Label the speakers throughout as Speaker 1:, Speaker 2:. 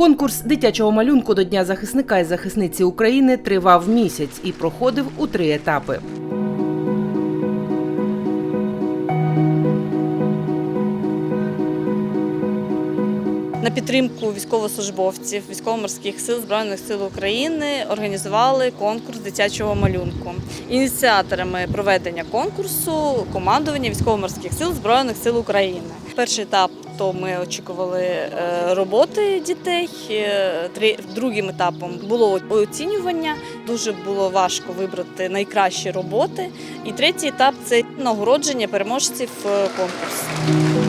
Speaker 1: Конкурс дитячого малюнку до Дня захисника і захисниці України тривав місяць і проходив у три етапи.
Speaker 2: На підтримку військовослужбовців військово-морських сил збройних сил України організували конкурс дитячого малюнку. Ініціаторами проведення конкурсу командування військово-морських сил збройних сил України. Перший етап то ми очікували е, роботи дітей. Е, Другим етапом було оцінювання. Дуже було важко вибрати найкращі роботи. І третій етап це нагородження переможців е, конкурсу.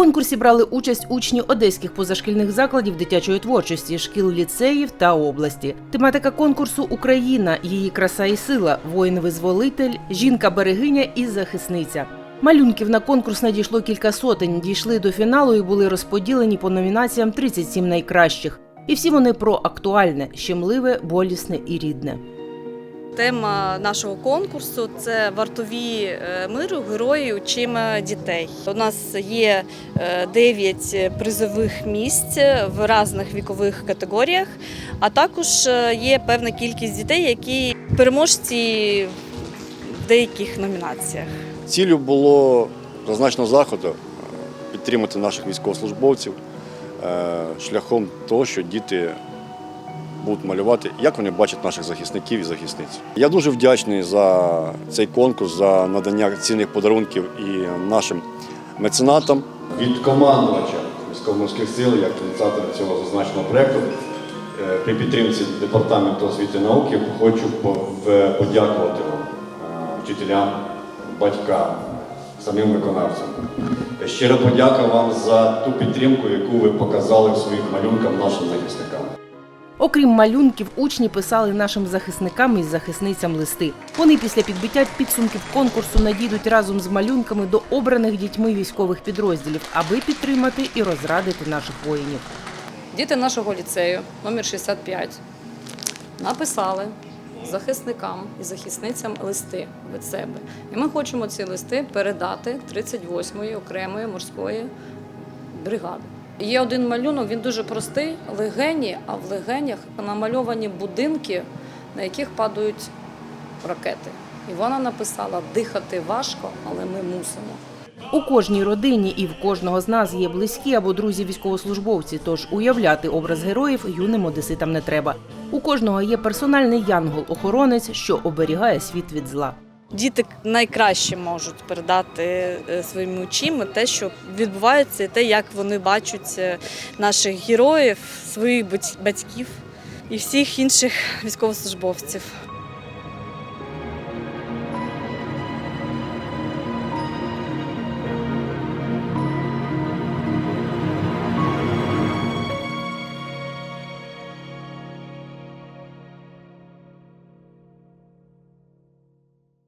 Speaker 1: Конкурсі брали участь учні одеських позашкільних закладів дитячої творчості, шкіл ліцеїв та області. Тематика конкурсу Україна, її краса і сила, воїн-визволитель, жінка-берегиня і захисниця. Малюнків на конкурс надійшло кілька сотень, дійшли до фіналу і були розподілені по номінаціям 37 найкращих. І всі вони про актуальне, щемливе, болісне і рідне.
Speaker 2: Тема нашого конкурсу це вартові е, миру, герої учима дітей. У нас є е, 9 призових місць в різних вікових категоріях, а також е, є певна кількість дітей, які переможці в деяких номінаціях.
Speaker 3: Ціллю було зазначеного заходу підтримати наших військовослужбовців шляхом того, що діти будуть малювати, як вони бачать наших захисників і захисниць. Я дуже вдячний за цей конкурс, за надання цінних подарунків і нашим меценатам. Від командувача військово-морських сил, як ініціатора цього зазначеного проєкту, е, при підтримці департаменту освіти і науки хочу подякувати вам, е, вчителям, батькам, самим виконавцям. Щиро подяка вам за ту підтримку, яку ви показали в своїх малюнках нашим захисникам.
Speaker 1: Окрім малюнків, учні писали нашим захисникам і захисницям листи. Вони після підбиття підсумків конкурсу надійдуть разом з малюнками до обраних дітьми військових підрозділів, аби підтримати і розрадити наших воїнів.
Speaker 4: Діти нашого ліцею номер 65 написали захисникам і захисницям листи від себе. І ми хочемо ці листи передати 38-ї окремої морської бригади. Є один малюнок, він дуже простий, легені, а в легенях намальовані будинки, на яких падають ракети. І вона написала: дихати важко, але ми мусимо.
Speaker 1: У кожній родині і в кожного з нас є близькі або друзі військовослужбовці. Тож уявляти образ героїв юним одеситам не треба. У кожного є персональний янгол-охоронець, що оберігає світ від зла.
Speaker 2: Діти найкраще можуть передати своїм своїми очима те, що відбувається, і те, як вони бачать е, наших героїв, своїх батьків і всіх інших військовослужбовців.